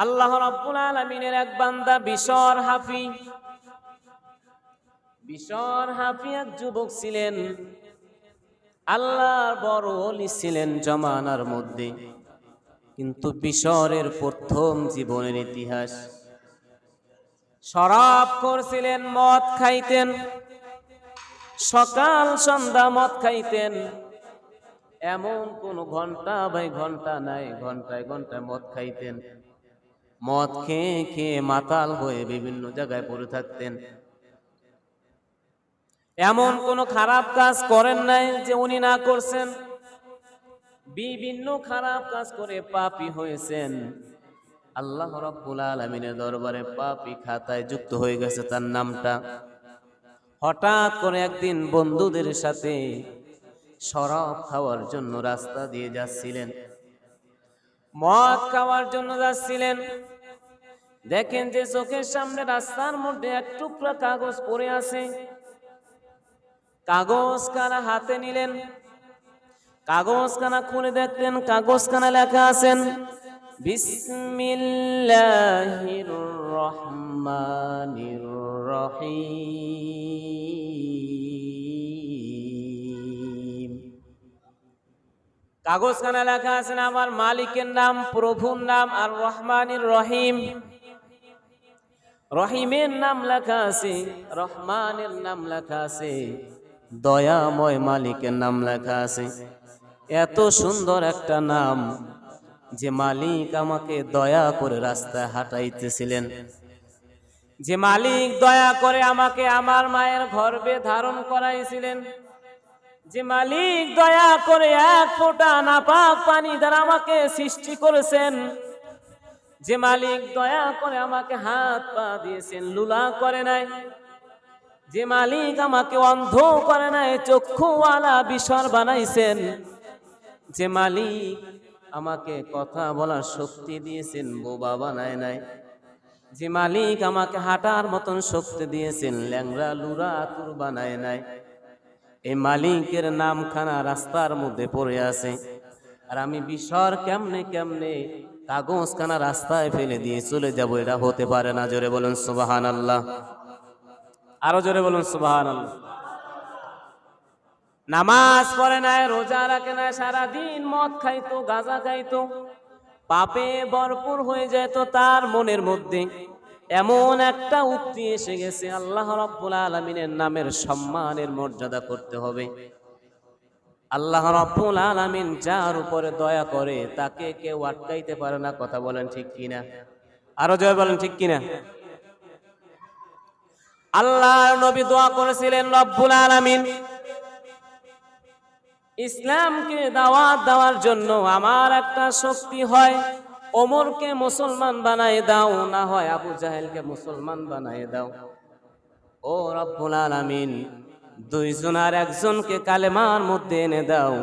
আল্লাহ রাব্বুল আলামিনের এক বান্দা বিশর হাফি। বিশর হাফি এক যুবক ছিলেন। আল্লাহর বড় অলি ছিলেন জমানার মধ্যে। কিন্তু বিশরের প্রথম জীবনের ইতিহাস। শরাব করছিলেন, মদ খাইতেন। সকাল সন্ধ্যা মদ খাইতেন। এমন কোন ঘণ্টা বাই ঘণ্টা নাই, ঘন্টায় ঘন্টায় মদ খাইতেন। মদ খেয়ে খেয়ে মাতাল হয়ে বিভিন্ন জায়গায় পড়ে থাকতেন। এমন কোন খারাপ কাজ করেন নাই যে উনি না করছেন। বিভিন্ন খারাপ কাজ করে পাপী হয়েছেন। আল্লাহ রব্বুল আলমিনের দরবারে পাপী খাতায় যুক্ত হয়ে গেছে তার নামটা। হঠাৎ করে একদিন বন্ধুদের সাথে শরাব খাওয়ার জন্য রাস্তা দিয়ে যাচ্ছিলেন। মদ খাওয়ার জন্য যাচ্ছিলেন। দেখেন যে চোখের সামনে রাস্তার মধ্যে এক টুকরা কাগজ পড়ে আছে। কাগজ কানা হাতে নিলেন। কাগজ কানা খুলে দেখলেন কাগজ কানা লেখা আছেন, বিসমিল্লাহির রহমানির রহিম। কাগজ খানা লেখা আছেন আমার মালিকের নাম, প্রভুর নাম আর রহমানির রহিম। রহিমের নাম লেখা আছে, রহমানের নাম লেখা আছে, দয়াময় মালিকের নাম লেখা আছে। এত সুন্দর একটা নাম যে মালিক আমাকে দয়া করে রাস্তায় হাঁটাইতেছিলেন। যে মালিক দয়া করে আমাকে আমার মায়ের গর্ভে ধারণ করাইছিলেন। যে মালিক দয়া করে এক ফোঁটা নাপাক পানি দ্বারা আমাকে সৃষ্টি করেছেন। যে মালিক দয়া করে আমাকে হাত পা দিয়েছেন, লুলা করে নাই। যে মালিক আমাকে অন্ধ করে নাই, চক্ষুওয়ালা বিসর বানাইছেন। যে মালিক আমাকে কথা বলার শক্তি দিয়েছেন, বোবা বানায় নাই। যে মালিক আমাকে হাঁটার মতন শক্তি দিয়েছেন ল্যাংরা লুরা আতুর বানায় নাই। এই মালিকের নামখানা রাস্তার মধ্যে পড়ে আছে। আর আমি বিশর কেমনে কেমনে কাগজখানা রাস্তায় ফেলে দিয়ে চলে যাব, এটা হতে পারে না। জোরে বলুন সুবাহান আল্লাহ আরও জোরে বলুন সুবাহান আল্লাহ নামাজ পড়ে নাই, রোজা রাখে নাই, সারাদিন মদ খাইতো, গাঁজা খাইতো। পাপে ভরপুর হয়ে যেত তার মনের মধ্যে। এমন একটা উক্তি এসে গেছে, আল্লাহ রব্বুল আলমিনের নামের সম্মানের মর্যাদা করতে হবে। আল্লাহ রব্বুল আলমিন যার উপরে দয়া করে তাকে কেউ আটকাইতে পারে না, কথা বলেন ঠিক কিনা? আরও জয় বলেন ঠিক কিনা? আল্লাহ নবী দোয়া করেছিলেন, রব্বুল আলমিন, ইসলামকে দাওয়াত দেওয়ার জন্য আমার একটা শক্তি হয়। ওমরকে মুসলমান বানায় দাও, না হয় আবু জাহেলকে মুসলমান বানায় দাও। ও রব্বুল আলামিন, দুইজন আর একজনকে কালেমার মধ্যে এনে দাও।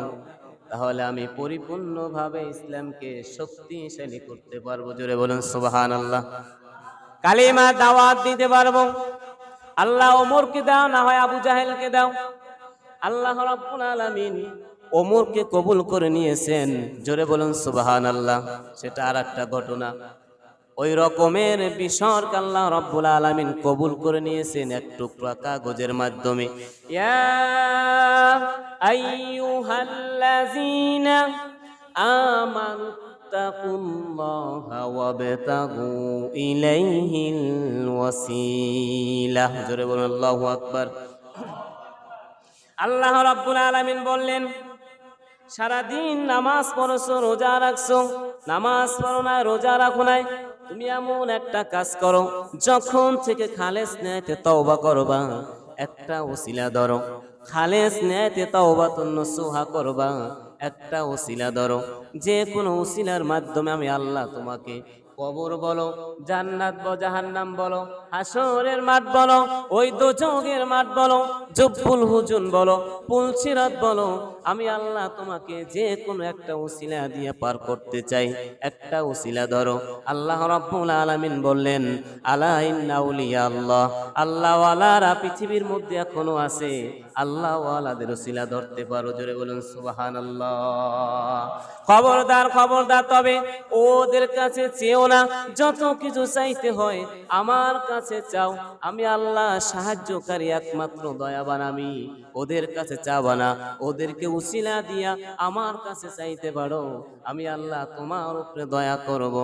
তাহলে আমি পরিপূর্ণভাবে ইসলামকে শক্তিশালী করতে পারব। জোরে বলুন সুবাহান আল্লাহ কালিমা দাওয়াত দিতে পারব। আল্লাহ ওমরকে দাও, না হয় আবু জাহেলকে দাও। আল্লাহ রাব্বুল আলামিন ওমরকে কবুল করে নিয়েছেন। জোরে বলুন সুবাহান আল্লাহ সেটা আর একটা ঘটনা। ওই রকমের বিসর্গ আল্লাহ রব্বুল আলামিন কবুল করে নিয়েছেন এক টুকরা কাগজের মাধ্যমে। জোরে বলুন, আল্লাহু আল্লাহ রব্বুল আলামিন বললেন সারাদিন নামাজ পড়ছো, রোজা রাখছো। নামাজ পড়ো নাই, রোজা রাখো নাই। তুমি এমন একটা কাজ করো, যখন থেকে খালেস নেতে তওবা করবা, একটা ওসিলা ধরো। খালেস নেতে তওবা তন্ন সোহা করবা, একটা ওসিলা ধরো। যে কোনো ওসিলার মাধ্যমে আমি আল্লাহ তোমাকে কবর বলো, জান্নাত জাহান্নাম বলো হাসরের মাঠ বলো ওই দোজগের মাঠ বলো, জব্বুল হুজুন বলো, পুলসিরাত বলো, আমি আল্লাহ তোমাকে যে কোনো একটা উসিলা দিয়ে পার করতে চাই। একটা উসিলা ধরো। আল্লাহ রাব্বুল আলামিন বললেন, আলা আল্লাহ। আল্লাহ ওয়ালারা পৃথিবীর মধ্যে এখনও আছে। আল্লাহ ওয়ালাদের উসিলা ধরতে পারো, জোরে বলুন কবর খবরদার খবরদার, তবে ওদের কাছে চেও না। যত কিছু চাইতে হয় আমার কাছে চাও। আমি আল্লাহ সাহায্যকারী একমাত্র দয়াবান আমি। ওদের কাছে চাবা না। ওদেরকে উশিলা দিয়া আমার কাছে চাইতে পারো। আমি আল্লাহ তোমার উপরে দয়া করব।